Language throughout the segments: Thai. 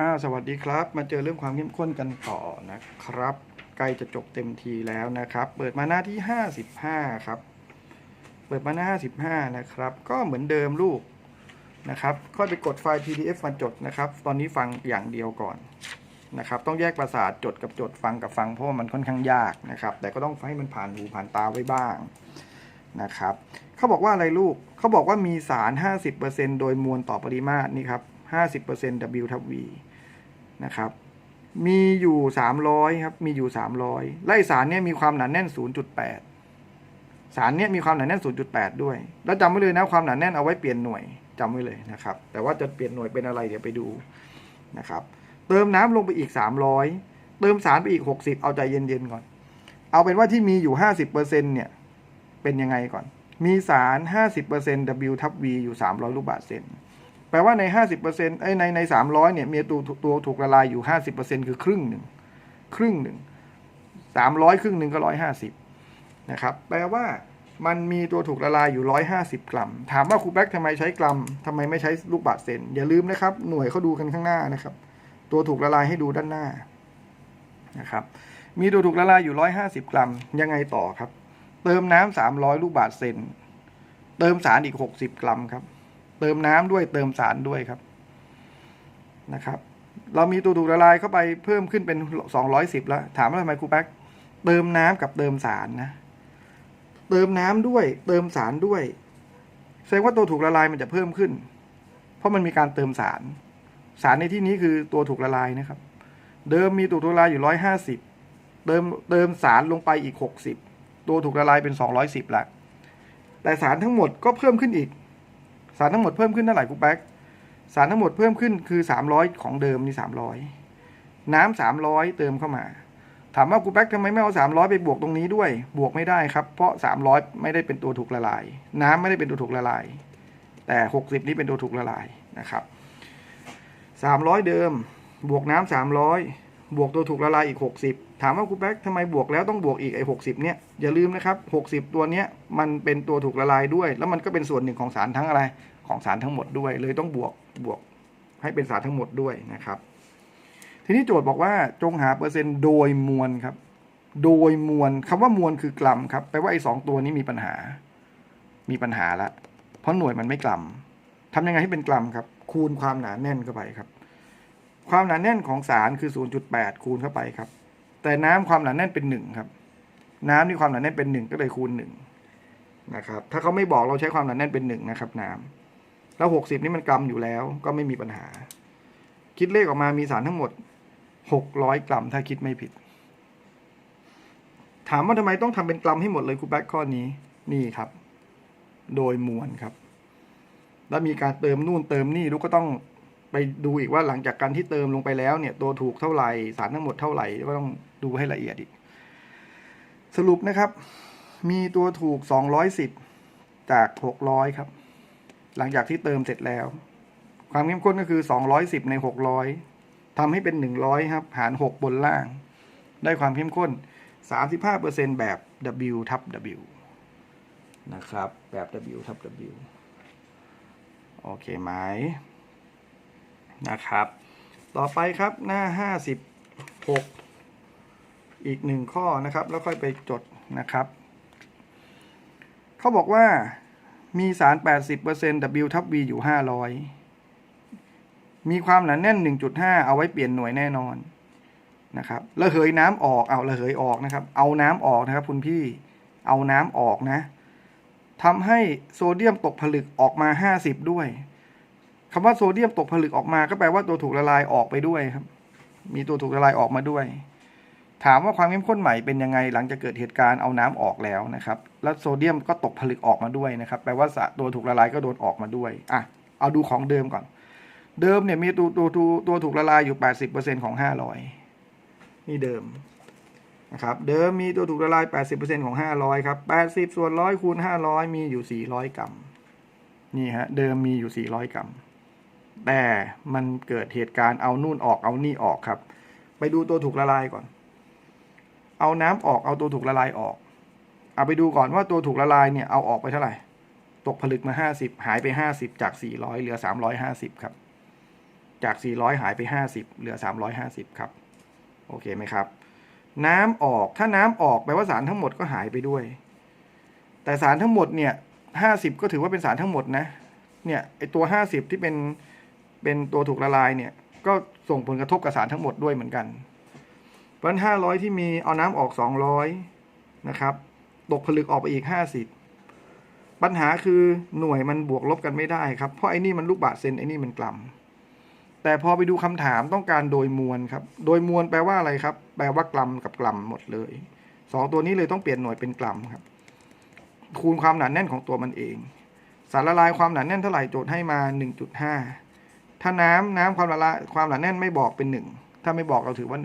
อ้าวสวัสดีครับ มาเจอเรื่องความเข้มข้นกันต่อนะครับ ใกล้จะจบเต็มทีแล้วนะครับ เปิดมาหน้าที่ 55 ครับ เปิดมาหน้า 55 นะครับ ก็เหมือนเดิมลูกนะครับก็ไปกดไฟล์ PDF มาจดนะครับ ตอนนี้ฟังอย่างเดียวก่อนนะครับ ต้องแยกประสาทจดกับจดฟังกับฟังเพราะมันค่อนข้างยากนะครับ แต่ก็ต้องให้มันผ่านหูผ่านตาไว้บ้างนะครับเขาบอกว่าอะไรลูกเขาบอกว่ามีสาร 50%โดยมวลต่อปริมาตรนี่ครับ 50% W ทับ V นะครับ มีอยู่ 300 ครับ มีอยู่ 300 ไล่สารเนี่ยมีความหนาแน่น 0.8 สารเนี่ยมีความหนาแน่น 0.8 ด้วย แล้วจำไว้เลยนะความหนาแน่นเอาไว้เปลี่ยนหน่วยจำไว้เลยนะครับ แต่ว่าจะเปลี่ยนหน่วยเป็นอะไรเดี๋ยวไปดูนะครับ เติมน้ำลงไปอีก 300 เติมสารไปอีก 60 เอาใจเย็นๆก่อน เอาเป็นว่าที่มีอยู่ 50%เนี่ยเป็นยังไงก่อน มีสาร 50% W ทับ V อยู่ 300 ลูกบาศก์เซน แปลว่าใน 50%ไอ้ในใน300เนี่ยมีตัวตัวถูกละลายอยู่ 50%คือครึ่งหนึ่งครึ่งหนึ่ง300ครึ่งหนึ่งก็150นะครับ แปลว่ามันมีตัวถูกละลายอยู่ 150 กรัม ถามว่าครูแบ็กทำไมใช้กรัมทำไมไม่ใช้ลูกบาศก์เซน อย่าลืมนะครับ หน่วยเขาดูกันข้างหน้านะครับ ตัวถูกละลายให้ดูด้านหน้านะครับ มีตัวถูกละลายอยู่ 150 กรัม ยังไงต่อครับ เติมน้ำ300 ลูกบาศก์เซน เติมสารอีก 60 กรัมครับ เติมน้ำด้วยเติมสารด้วยครับนะครับ เรามีตัวถูกละลายเข้าไปเพิ่มขึ้นเป็น 210 แล้ว ถามว่าทำไมครูแป๊กเติมน้ำกับเติมสารนะ เติมน้ำด้วย เติมสารด้วย แสดงว่าตัวถูกละลายมันจะเพิ่มขึ้น เพราะมันมีการเติมสาร สารในที่นี้คือตัวถูกละลายนะครับ เดิมมีตัวถูกละลายอยู่ 150 เติมเติมสารลงไปอีก 60 ตัวถูกละลายเป็น 210ละแต่สารทั้งหมดก็เพิ่มขึ้นอีก สารทั้งหมดเพิ่มขึ้นเท่าไหร่กูแป๊กสารทั้งหมดเพิ่มขึ้นคือ 300 ของเดิมนี่300 น้ำ300 เติมเข้ามา ถามว่ากูแป๊กทำไมไม่เอา 300 ไปบวกตรงนี้ด้วย บวกไม่ได้ครับ เพราะ 300 ไม่ได้เป็นตัวถูกละลาย น้ำไม่ได้เป็นตัวถูกละลาย แต่ 60 นี่เป็นตัวถูกละลายนะครับ 300 เดิม บวกน้ำ300 บวกตัวถูกละลายอีก 60 ถามว่าครูแป๊กทำไมบวกแล้วต้องบวกอีกไอ้60เนี่ยอย่าลืมนะครับ60ตัวเนี้ยมันเป็นตัวถูกละลายด้วย แล้วมันก็เป็นส่วนหนึ่งของสารทั้งอะไรของสารทั้งหมดด้วย เลยต้องบวกบวกให้เป็นสารทั้งหมดด้วยนะครับ ทีนี้โจทย์บอกว่าจงหาเปอร์เซ็นต์โดยมวลครับ โดยมวลคำว่ามวลคือกรัมครับแปลว่าไอ้สองตัวนี้มีปัญหา มีปัญหาละเพราะหน่วยมันไม่กรัมทำยังไงให้เป็นกรัมครับ คูณความหนาแน่นเข้าไปครับ ความหนาแน่นของสารคือ 0.8 คูณเข้าไปครับ แต่น้ำความหนาแน่นเป็น1ครับ น้ำนี่ความหนาแน่นเป็น1ก็เลยคูณ1นะครับ ถ้าเขาไม่บอกเราใช้ความหนาแน่นเป็น1นะครับ น้ำแล้ว60นี่มันกรัมอยู่แล้ว ก็ไม่มีปัญหา คิดเลขออกมามีสารทั้งหมด600กรัม ถ้าคิดไม่ผิด ถามว่าทำไมต้องทำเป็นกรัมให้หมดเลยครูแบ็คข้อนี้นี่ครับ โดยมวลครับ แล้วมีการเติมนู่นเติมนี่ลูกก็ต้อง ไปดูอีกว่าหลังจากการที่เติมลงไปแล้วเนี่ย ตัวถูกเท่าไหร่สารทั้งหมดเท่าไหร่ก็ต้องดูให้ละเอียดอีก สรุปนะครับ มีตัวถูก 210 จาก 600 ครับ หลังจากที่เติมเสร็จแล้ว ความเข้มข้นก็คือ 210 ใน 600ทำให้เป็น 100 ครับ หาร 6 บนล่าง ได้ความเข้มข้น 35%แบบ W ทับ W นะครับ แบบ W ทับ W โอเคไหม นะครับ ต่อไปครับหน้า 56 อีกหนึ่งข้อนะครับ แล้วค่อยไปจดนะครับ เขาบอกว่ามีสาร 80% W ทับ V อยู่ 500 มีความหนาแน่น 1.5 เอาไว้เปลี่ยนหน่วยแน่นอนนะครับระเหยน้ำออก เอาระเหยออกนะครับ เอาน้ำออกนะครับคุณพี่ เอาน้ำออกนะทำให้โซเดียมตกผลึกออกมา 50 ด้วย คำว่าโซเดียมตกผลึกออกมา ก็แปลว่าตัวถูกละลายออกไปด้วยครับ มีตัวถูกละลายออกมาด้วย ถามว่าความเข้มข้นใหม่เป็นยังไงหลังจากเกิดเหตุการณ์เอาน้ำออกแล้วนะครับ แล้วโซเดียมก็ตกผลึกออกมาด้วยนะครับ แปลว่าตัวถูกละลายก็โดนออกมาด้วยอะเอาดูของเดิมก่อน เดิมเนี่ยมีตัวตัวตัวตัวถูกละลายอยู่ 80%ของ 500 นี่เดิมนะครับเดิมมีตัวถูกละลาย 80%ของ 500 ครับ 80 ส่วน 100 คูณ 500 มีอยู่ 400 กรัม นี่ฮะ เดิมมีอยู่ 400 กรัม แต่มันเกิดเหตุการณ์เอานู่นออกเอานี่ออกครับ ไปดูตัวถูกละลายก่อน เอาน้ำออกเอาตัวถูกละลายออก เอาไปดูก่อนว่าตัวถูกละลายเนี่ยเอาออกไปเท่าไหร่ ตกผลึกมา 50 หายไป 50 จาก 400 เหลือ 350 ครับ จาก 400 หายไป 50 เหลือ 350 ครับ โอเคไหมครับ น้ำออกถ้าน้ำออกแปลว่าสารทั้งหมดก็หายไปด้วย แต่สารทั้งหมดเนี่ย 50 ก็ถือว่าเป็นสารทั้งหมดนะ เนี่ยไอตัว 50 ที่เป็น เป็นตัวถูกละลายเนี่ย ก็ส่งผลกระทบกับสารทั้งหมดด้วยเหมือนกัน เพราะฉะนั้น500ที่มีเอาน้ำออก200นะครับ ตกผลึกออกไปอีก50ปัญหาคือหน่วยมันบวกลบกันไม่ได้ครับ เพราะไอ้นี่มันลูกบาศก์เซนไอ้นี่มันกรัมแต่พอไปดูคำถามต้องการโดยมวลครับ โดยมวลแปลว่าอะไรครับ แปลว่ากรัมกับกรัมหมดเลยสองตัวนี้เลยต้องเปลี่ยนหน่วยเป็นกรัมครับ คูณความหนาแน่นของตัวมันเอง สารละลายความหนาแน่นเท่าไหร่โจทย์ให้มา 1.5 ถ้าน้ำน้ำความละลาความหนาแน่นไม่บอกเป็น1ถ้าไม่บอกเราถือว่า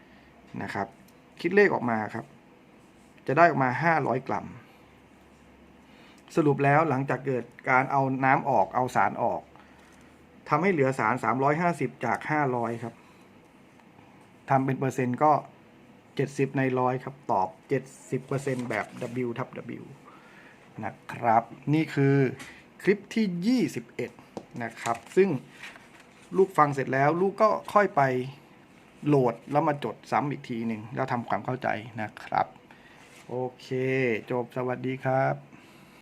1นะครับ คิดเลขออกมาครับ จะได้ออกมา500กรัม สรุปแล้วหลังจากเกิดการเอาน้ำออกเอาสารออกทำให้เหลือสาร 350 จาก 500 ครับ ทำเป็นเปอร์เซ็นต์ก็ 70 ในร้อยครับ ตอบ 70%แบบ W ทับ W นะครับ นี่คือคลิปที่ 21 นะครับ ซึ่งลูกฟังเสร็จแล้ว ลูกก็ค่อยไปโหลดแล้วมาจดซ้ำอีกทีหนึ่งแล้วทำความเข้าใจนะครับ โอเค จบสวัสดีครับ